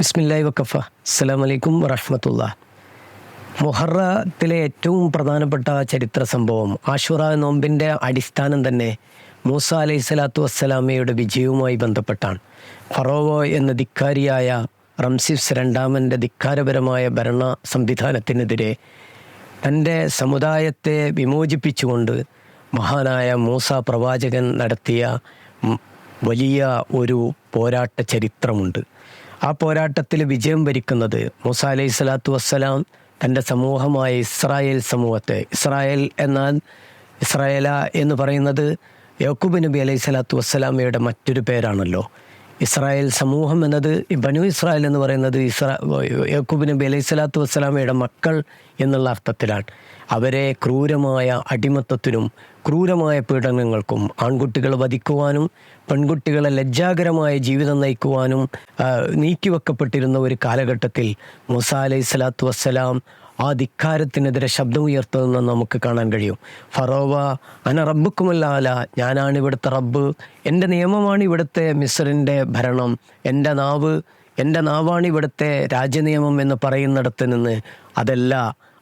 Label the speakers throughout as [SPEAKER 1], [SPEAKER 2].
[SPEAKER 1] ബിസ്മില്ലാഹി വക്കഫ അസ്സലാമു അലൈക്കും വറഹമത്തുള്ള. മൊഹറത്തിലെ ഏറ്റവും പ്രധാനപ്പെട്ട ചരിത്ര സംഭവം ആഷുറ നോമ്പിന്റെ അടിസ്ഥാനം തന്നെ മൂസ അലൈഹി സ്വലാത്തു വസ്സലാമയുടെ വിജയവുമായി ബന്ധപ്പെട്ടാണ്. ഫറോവോ എന്ന ധിക്കാരിയായ റംസിസ് രണ്ടാമന്റെ ധിക്കാരപരമായ ഭരണ സംവിധാനത്തിനെതിരെ തന്റെ സമുദായത്തെ വിമോചിപ്പിച്ചുകൊണ്ട് മഹാനായ മൂസ പ്രവാചകൻ നടത്തിയ വലിയ ഒരു പോരാട്ട ചരിത്രമുണ്ട്. ആ പോരാട്ടത്തിൽ വിജയം വരിക്കുന്നത് മൂസ അലൈഹി സ്വലാത്തു വസ്സലാം തന്റെ സമൂഹമായ ഇസ്രായേൽ സമൂഹത്തെ. ഇസ്രായേൽ എന്നാൽ ഇസ്രായേല എന്ന് പറയുന്നത് യാക്കൂബ് നബി അലൈഹി സ്വലാത്തു വസ്സലാമയുടെ മറ്റൊരു പേരാണല്ലോ. ഇസ്രായേൽ സമൂഹം എന്നത് ബനു ഇസ്രായേൽ എന്ന് പറയുന്നത് ഇസ്രാ യാക്കൂബ് നബി അലൈഹി സ്വലാത്തു വസ്സലാമയുടെ മക്കൾ എന്നുള്ള അർത്ഥത്തിലാണ്. അവരെ ക്രൂരമായ അടിമത്തത്തിനും ക്രൂരമായ പീഡനങ്ങൾക്കും ആൺകുട്ടികളെ വധിക്കുവാനും പെൺകുട്ടികളെ ലജ്ജാകരമായ ജീവിതം നയിക്കുവാനും നീക്കിവെക്കപ്പെട്ടിരുന്ന ഒരു കാലഘട്ടത്തിൽ മുസ അലൈഹി സ്വലാത്തു വസ്സലാം ആ ധിക്കാരത്തിനെതിരെ ശബ്ദമുയർത്തുന്നത് നമുക്ക് കാണാൻ കഴിയും. ഫറോവ അന റബ്ബുക്കുമല്ലാല ഞാനാണ് ഇവിടുത്തെ റബ്ബ്. എന്റെ നിയമമാണ് ഇവിടുത്തെ മിസറിന്റെ ഭരണം. എന്റെ നാവ് എന്റെ നാവാണ് ഇവിടുത്തെ രാജ്യനിയമം എന്ന് പറയുന്നിടത്ത് നിന്ന് അതല്ല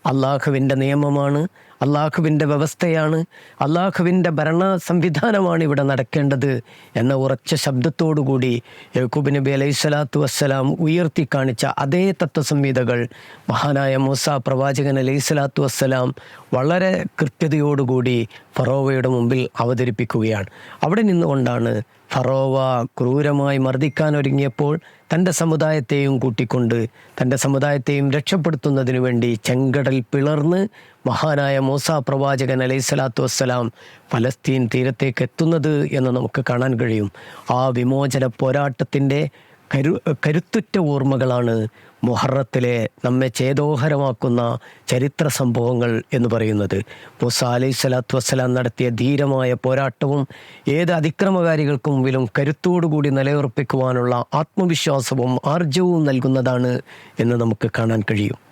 [SPEAKER 1] അള്ളാഹുവിന്റെ നിയമമാണ് അള്ളാഹുവിന്റെ വ്യവസ്ഥയാണ് അള്ളാഹുവിന്റെ ഭരണ സംവിധാനമാണ് ഇവിടെ നടക്കേണ്ടത് എന്ന ഉറച്ച ശബ്ദത്തോടുകൂടി യഹൂബ് നബി അലൈഹി സ്വലാത്തു വസ്സലാം ഉയർത്തി കാണിച്ച അതേ തത്വസംഹിതകൾ മഹാനായ മൂസ പ്രവാചകൻ അലൈഹി സ്വലാത്തു വസ്സലാം വളരെ കൃത്യതയോടുകൂടി ഫറോവയുടെ മുമ്പിൽ അവതരിപ്പിക്കുകയാണ്. അവിടെ നിന്നുകൊണ്ടാണ് ഫറോവ ക്രൂരമായി മർദ്ദിക്കാൻ ഒരുങ്ങിയപ്പോൾ തന്റെ സമുദായത്തെയും കൂട്ടിക്കൊണ്ട് തന്റെ സമുദായത്തെയും രക്ഷപ്പെടുത്തുന്നതിനു വേണ്ടി ചെങ്കടൽ പിളർന്ന് മഹാനായ മൂസ പ്രവാചകൻ അലൈഹി സ്വലാത്തു വസ്സലാം ഫലസ്തീൻ തീരത്തേക്ക് എത്തുന്നത് എന്ന് നമുക്ക് കാണാൻ കഴിയും. ആ വിമോചന പോരാട്ടത്തിന്റെ കരു കരുത്തുറ്റ ഓർമ്മകളാണ് മുഹറത്തിലെ നമ്മെ ചേതോഹരമാക്കുന്ന ചരിത്ര സംഭവങ്ങൾ എന്ന് പറയുന്നത്. മൂസ അലൈഹി സ്വലാത്തു വസ്സലാം നടത്തിയ ധീരമായ പോരാട്ടവും ഏത് അതിക്രമകാരികൾക്കും മുമ്പിലും കരുത്തോടുകൂടി നിലയുറപ്പിക്കുവാനുള്ള ആത്മവിശ്വാസവും ആർജവും നൽകുന്നതാണ് എന്ന് നമുക്ക് കാണാൻ കഴിയും.